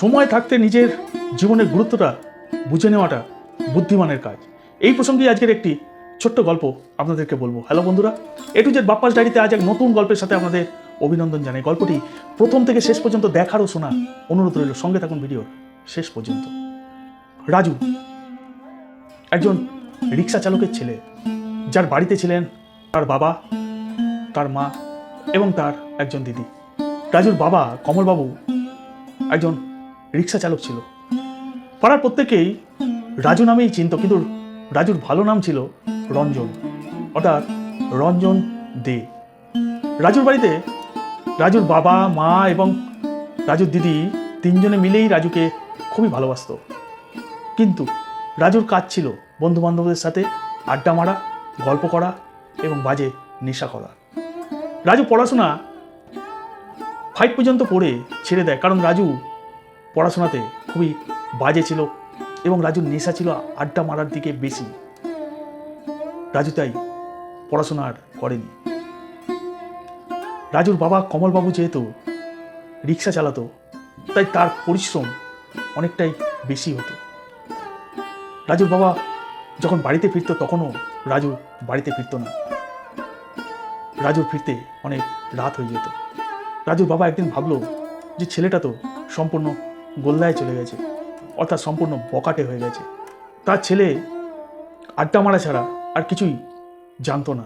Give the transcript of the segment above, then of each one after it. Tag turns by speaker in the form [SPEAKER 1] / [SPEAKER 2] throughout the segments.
[SPEAKER 1] সময় থাকতে নিজের জীবনের গুরুত্বটা বুঝে নেওয়াটা বুদ্ধিমানের কাজ। এই প্রসঙ্গে আজকের একটি ছোট্ট গল্প আপনাদেরকে বলব। হ্যালো বন্ধুরা এটু জেড বাপ্পাস ডায়েরিতে আজ এক নতুন গল্পের সাথে আপনাদের অভিনন্দন জানাই। গল্পটি প্রথম থেকে শেষ পর্যন্ত দেখার ও শোনার অনুরোধ রইল। সঙ্গে থাকুন ভিডিওর শেষ পর্যন্ত। রাজু, একজন রিক্সা চালকের ছেলে, যার বাড়িতে ছিলেন তার বাবা, তার মা এবং তার একজন দিদি। রাজুর বাবা কমলবাবু একজন রিক্সা চালক ছিল। পাড়ার প্রত্যেকেই রাজু নামেই চিনত, কিন্তু রাজুর ভালো নাম ছিল রঞ্জন, অর্থাৎ রঞ্জন দে। রাজুর বাড়িতে রাজুর বাবা, মা এবং রাজুর দিদি তিনজনে মিলেই রাজুকে খুবই ভালোবাসতো। কিন্তু রাজুর কাজ ছিল বন্ধু বান্ধবদের সাথে আড্ডা মারা, গল্প করা এবং বাজে নেশা করা। রাজু পড়াশোনা ফাইভ পর্যন্ত পড়ে ছেড়ে দেয়, কারণ রাজু পড়াশোনাতে খুবই বাজে ছিল এবং রাজুর নেশা ছিল আড্ডা মারার দিকে বেশি। রাজু তাই পড়াশোনা আর করেনি। রাজুর বাবা কমলবাবু যেহেতু রিক্সা চালাতো, তাই তার পরিশ্রম অনেকটাই বেশি হতো। রাজুর বাবা যখন বাড়িতে ফিরতো তখনও রাজু বাড়িতে ফিরতো না। রাজুর ফিরতে অনেক রাত হয়ে যেত। রাজুর বাবা একদিন ভাবলো যে ছেলেটা তো সম্পূর্ণ গোল্লায় চলে গেছে। অর্থাৎ সম্পূর্ণ বকাটে হয়ে গেছে। তার ছেলে আড্ডা মারা ছাড়া আর কিছুই জানতো না।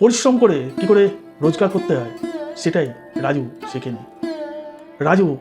[SPEAKER 1] পরিশ্রম করে কি করে রোজগার করতে হয়, সেটাই রাজু শেখেনি। রাজু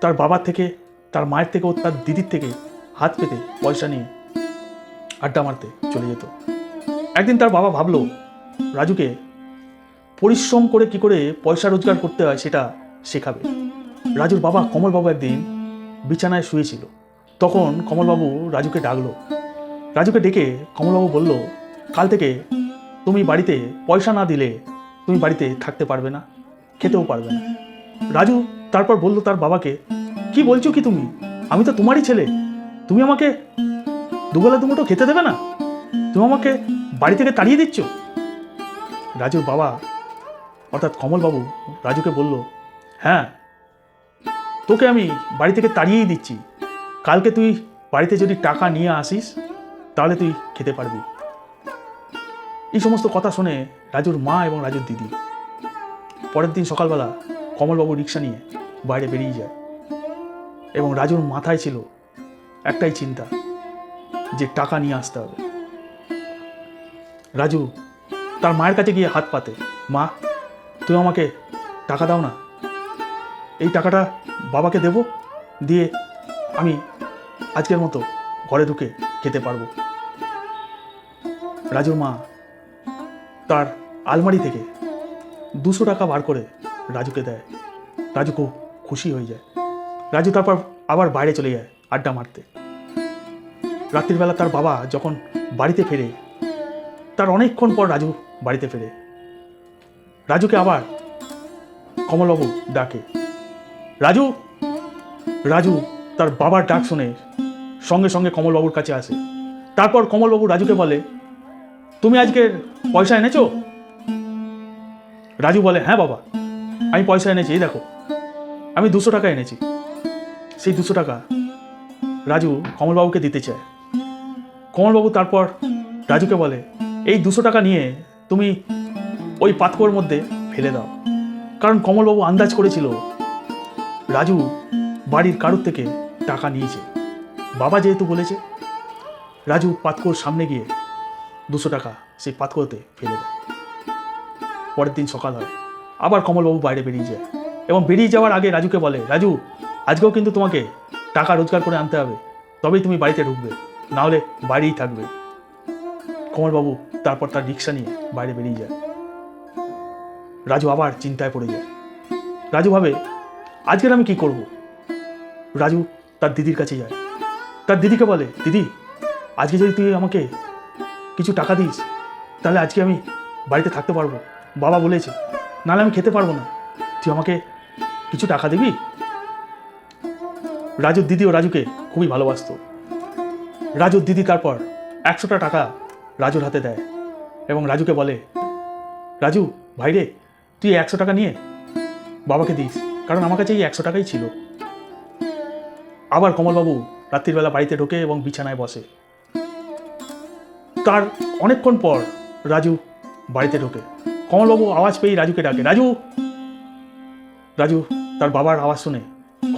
[SPEAKER 1] তার বাবার থেকে, তার মায়ের থেকে ও তার দিদির থেকে হাত পেতে পয়সা নিয়ে আড্ডা মারতে চলে যেত। একদিন তার বাবা ভাবলো, রাজুকে পরিশ্রম করে কি করে পয়সা রোজগার করতে হয় সেটা শেখাবে। রাজুর বাবা কমলবাবু একদিন বিছানায় শুয়েছিল। তখন কমলবাবু রাজুকে ডাকলো। রাজুকে ডেকে কমলবাবু বলল, কাল থেকে তুমি বাড়িতে পয়সা না দিলে তুমি বাড়িতে থাকতে পারবে না, খেতেও পারবে না। রাজু তারপর বলল তার বাবাকে, কি বলছো কি তুমি? আমি তো তোমারই ছেলে। তুমি আমাকে দুবেলা দুমুটো খেতে দেবে না? তুমি আমাকে বাড়ি থেকে তাড়িয়ে দিচ্ছ? রাজুর বাবা, অর্থাৎ কমলবাবু রাজুকে বলল হ্যাঁ তোকে আমি বাড়ি থেকে তাড়িয়েই দিচ্ছি। কালকে তুই বাড়িতে যদি টাকা নিয়ে আসিস, তাহলে তুই খেতে পারবি। এই সমস্ত কথা শুনে রাজুর মা এবং রাজুর দিদি পরের দিন সকালবেলা কমলবাবু রিক্সা নিয়ে বাইরে বেরিয়ে যায়। এবং রাজুর মাথায় ছিল একটাই চিন্তা, যে টাকা নিয়ে আসতে হবে। রাজু তার মায়ের কাছে গিয়ে হাত পাতে, মা, তুমি আমাকে টাকা দাও না এই টাকাটা বাবাকে দেব, দিয়ে আমি আজকের মতো ঘরে ঢুকে খেতে পারব। রাজুর মা তার আলমারি থেকে দুশো টাকা বার করে রাজুকে দেয়। রাজু খুব খুশি হয়ে যায়। রাজু তারপর আবার বাইরে চলে যায় আড্ডা মারতে। রাত্রিবেলা তার বাবা যখন বাড়িতে ফেরে, তার অনেকক্ষণ পর রাজু বাড়িতে ফেরে। রাজুকে আবার কমলবাবু ডাকে। রাজু? রাজু, তার বাবার ডাক শুনে সঙ্গে সঙ্গে কমলবাবুর কাছে আসে। তারপর কমলবাবু রাজুকে বলে, তুমি আজকে পয়সা এনেছো? রাজু বলে হ্যাঁ বাবা, আমি পয়সা এনেছি, এই দেখো, আমি দুশো টাকা এনেছি। সেই দুশো টাকা রাজু কমলবাবুকে দিতে চায়। কমলবাবু তারপর রাজুকে বলে, এই দুশো টাকা নিয়ে তুমি ওই পাতকোর মধ্যে ফেলে দাও। কারণ কমলবাবু আন্দাজ করেছিল রাজু বাড়ির কারুর থেকে টাকা নিয়েছে। বাবা যেহেতু বলেছে, রাজু পাতকোর সামনে গিয়ে দুশো টাকা সেই পাতকোতে ফেলে দেয়। পরের দিন সকাল হয়, আবার কমলবাবু বাইরে বেরিয়ে যায় এবং বেরিয়ে যাওয়ার আগে রাজুকে বলে, রাজু, আজকেও কিন্তু তোমাকে টাকা রোজগার করে আনতে হবে, তবেই তুমি বাড়িতে ঢুকবে না হলে বাড়িই থাকবে। কমলবাবু তারপর তার রিক্সা নিয়ে বাইরে বেরিয়ে যায়। রাজু আবার চিন্তায় পড়ে যায়। রাজু ভাবে আজকের আমি কি করব? রাজু, তার দিদির কাছে যায়। তার দিদিকে বলে, দিদি, আজকে যদি তুই আমাকে কিছু টাকা দিস, তাহলে আজকে আমি বাড়িতে থাকতে পারব। বাবা বলেছে, নাহলে আমি খেতে পারব না। তুই আমাকে কিছু টাকা দিবি? রাজুর দিদি ও রাজুকে খুবই ভালোবাসতো। রাজুর দিদি তারপর একশোটা টাকা রাজুর হাতে দেয় এবং রাজুকে বলে, রাজু, ভাইরে, তুই একশো টাকা নিয়ে বাবাকে দিস। কারণ আমার কাছে এই একশো টাকাই ছিল। আবার কমলবাবু রাত্রিবেলা বাড়িতে ঢোকে এবং বিছানায় বসে। তার অনেকক্ষণ পর রাজু বাড়িতে ঢোকে। কমলবাবু আওয়াজ পেয়েই রাজুকে ডাকে, রাজু! রাজু তার বাবার আওয়াজ শুনে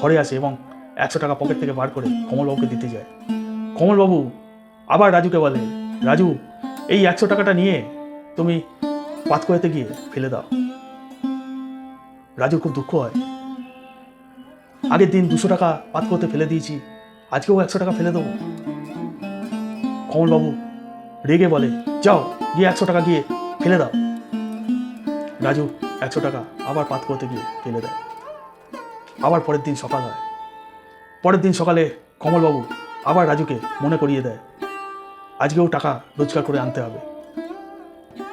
[SPEAKER 1] ঘরে আসে এবং একশো টাকা পকেট থেকে বার করে কমলবাবুকে দিতে যায়। কমলবাবু আবার রাজুকে বলে, রাজু, এই একশো টাকাটা নিয়ে তুমি পাতকোয়াতে গিয়ে ফেলে দাও। রাজুর খুব দুঃখ হয়। আগের দিন দুশো টাকা পাত করতে ফেলে দিয়েছি। আজকেও একশো টাকা ফেলে দেবো। কমলবাবু, রেগে বলে, যাও, গিয়ে একশো টাকা গিয়ে ফেলে দাও। রাজু একশো টাকা আবার পাত করতে গিয়ে ফেলে দেয়। আবার পরের দিন সকাল হয়। পরের দিন সকালে কমলবাবু আবার রাজুকে মনে করিয়ে দেয়। আজকেও টাকা রোজগার করে আনতে হবে।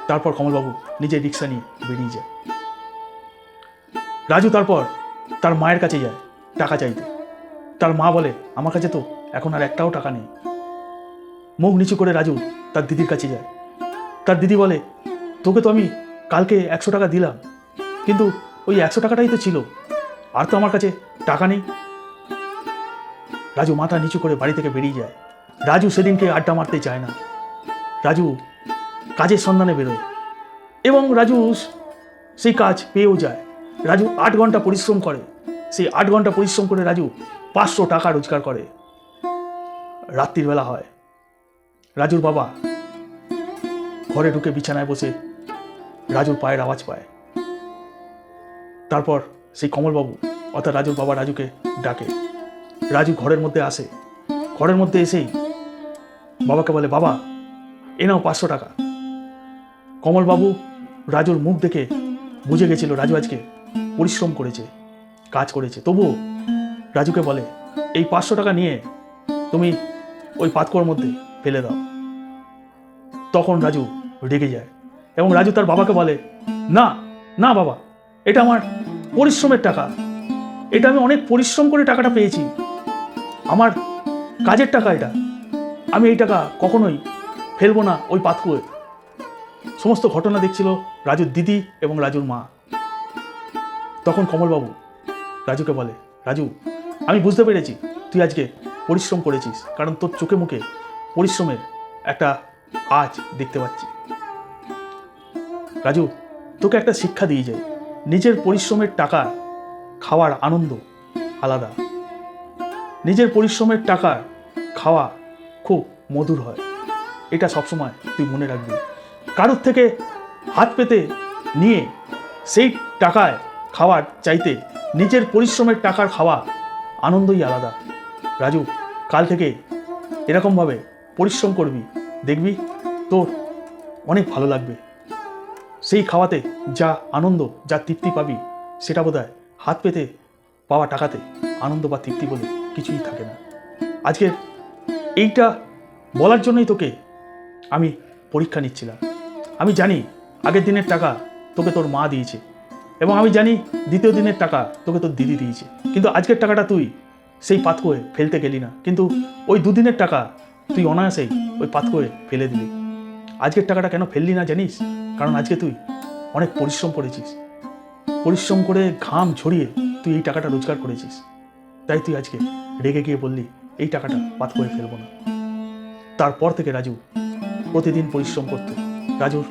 [SPEAKER 1] তারপর কমলবাবু নিজে রিক্সা নিয়ে বেরিয়ে যায়। রাজু তারপর তার মায়ের কাছে যায়। টাকা চাইতে। তার মা বলে, আমার কাছে তো এখন আর একটাও টাকা নেই। মুখ নিচু করে রাজু তার দিদির কাছে যায়। তার দিদি বলে, তোকে তো আমি কালকে একশো টাকা দিলাম, কিন্তু ওই একশো টাকাটাই তো ছিল, আর তো আমার কাছে টাকা নেই। রাজু মাথা নিচু করে বাড়ি থেকে বেরিয়ে যায়। রাজু সেদিনকে আড্ডা মারতে চায় না। রাজু কাজের সন্ধানে বেরোয় এবং রাজু সেই কাজ পেয়েও যায়। রাজু আট ঘণ্টা পরিশ্রম করে। সেই আট ঘণ্টা পরিশ্রম করে রাজু পাঁচশো টাকা রোজগার করে। রাত্রির বেলা হয়। রাজুর বাবা ঘরে ঢুকে বিছানায় বসে রাজুর পায়ের আওয়াজ পায়। তারপর সেই কমলবাবু অর্থাৎ রাজুর বাবা রাজুকে ডাকে। রাজু ঘরের মধ্যে আসে। ঘরের মধ্যে এসেই বাবাকে বলে, বাবা, এ নাও পাঁচশো টাকা। কমলবাবু রাজুর মুখ দেখে বুঝে গেছিল রাজু আজকে পরিশ্রম করেছে। কাজ করেছে। তবু রাজুকে বলে, এই পাঁচশো টাকা নিয়ে তুমি ওই পাতকোর মধ্যে ফেলে দাও। তখন রাজু রেগে যায় এবং রাজু তার বাবাকে বলে, না না বাবা, এটা আমার পরিশ্রমের টাকা। এটা আমি অনেক পরিশ্রম করে টাকাটা পেয়েছি। আমার কাজের টাকা এটা। আমি এই টাকা কখনোই ফেলব না ওই পাতকুয়ে সমস্ত ঘটনা দেখছিল রাজুর দিদি এবং রাজুর মা। তখন কমলবাবু রাজুকে বলে, রাজু, আমি বুঝতে পেরেছি তুই আজকে পরিশ্রম করেছিস, কারণ তোর চোখে মুখে পরিশ্রমের একটা আজ দেখতে পাচ্ছি। রাজু, তোকে একটা শিক্ষা দিয়ে যায় নিজের পরিশ্রমের টাকা খাওয়ার আনন্দ আলাদা। নিজের পরিশ্রমের টাকা খাওয়া খুব মধুর হয়। এটা সবসময় তুই মনে রাখবি। কারোর থেকে হাত পেতে নিয়ে সেই টাকায় খাওয়ার চাইতে নিজের পরিশ্রমের টাকার খাওয়া আনন্দই আলাদা। রাজু, কাল থেকে এরকমভাবে পরিশ্রম করবি, দেখবি তোর অনেক ভালো লাগবে। সেই খাওয়াতে যা আনন্দ, যা তৃপ্তি পাবি, সেটা বোধ হাত পেতে পাওয়া টাকাতে আনন্দ বা তৃপ্তি বলে কিছুই থাকে না। আজকে এইটা বলার জন্যই তোকে আমি পরীক্ষা নিচ্ছিলাম। আমি জানি আগের দিনের টাকা তোকে তোর মা দিয়েছে। এবং আমি জানি দ্বিতীয় দিনের টাকা তোকে তোর দিদি দিয়েছে। কিন্তু আজকের টাকাটা তুই সেই পাতকোয়ে ফেলতে গেলি না। কিন্তু ওই দুদিনের টাকা তুই অনায়াসেই ওই পাতকোয়ে ফেলে দিলি। আজকের টাকাটা কেন ফেললি না জানিস? কারণ আজকে তুই অনেক পরিশ্রম করেছিস। পরিশ্রম করে ঘাম ঝরিয়ে তুই এই টাকাটা রোজগার করেছিস। তাই তুই আজকে রেগে গিয়ে বললি, এই টাকাটা পাত করে ফেলব না। তারপর থেকে রাজু প্রতিদিন পরিশ্রম করত। রাজুর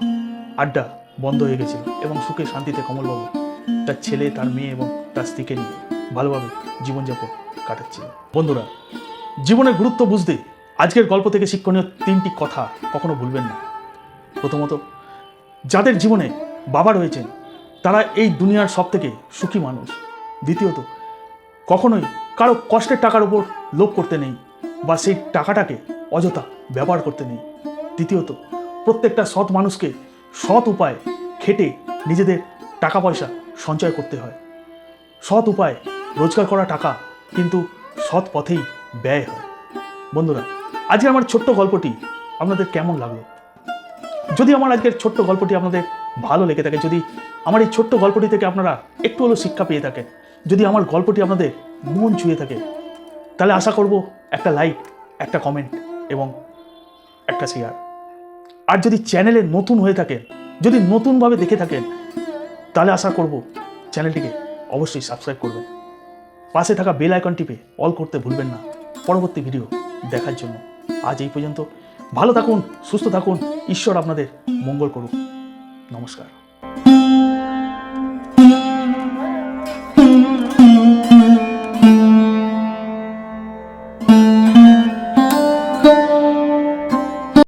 [SPEAKER 1] আড্ডা বন্ধ হয়ে গেছিল এবং সুখে শান্তিতে কমলবাবু তার ছেলে, তার মেয়ে এবং তার স্ত্রীকে নিয়ে ভালোভাবে জীবনযাপন কাটাচ্ছিল। বন্ধুরা, জীবনের গুরুত্ব বুঝতে আজকের গল্প থেকে শিক্ষণীয় তিনটি কথা কখনো ভুলবেন না। প্রথমত, যাদের জীবনে বাবা রয়েছেন, তারা এই দুনিয়ার সব থেকে সুখী মানুষ। দ্বিতীয়ত, কখনোই কারও কষ্টের টাকার উপর লোভ করতে নেই বা সেই টাকাটাকে অযথা ব্যবহার করতে নেই। তৃতীয়ত, প্রত্যেকটা সৎ মানুষকে সৎ উপায়ে খেটে নিজেদের টাকা পয়সা সঞ্চয় করতে হয়। সৎ উপায় রোজগার করা টাকা কিন্তু সৎ পথেই ব্যয় হয়। বন্ধুরা আজকে আমার ছোট্ট গল্পটি আপনাদের কেমন লাগল? যদি আমার আজকের ছোট্ট গল্পটি আপনাদের ভালো লেগে থাকে, যদি আমার এই ছোট্ট গল্পটি থেকে আপনারা একটু হলেও শিক্ষা পেয়ে থাকেন, যদি আমার গল্পটি আপনাদের মন ছুঁয়ে থাকে, তাহলে আশা করব একটা লাইক, একটা কমেন্ট এবং একটা শেয়ার। আর যদি চ্যানেলে নতুন হয়ে থাকেন, যদি নতুনভাবে দেখে থাকেন তাহলে আশা করব চ্যানেলটিকে অবশ্যই সাবস্ক্রাইব করবেন। পাশে থাকা বেল আইকন টিপে অল করতে ভুলবেন না। পরবর্তী ভিডিও দেখার জন্য। আজ এই পর্যন্ত। ভালো থাকুন, সুস্থ থাকুন। ঈশ্বর আপনাদের মঙ্গল করুক। নমস্কার।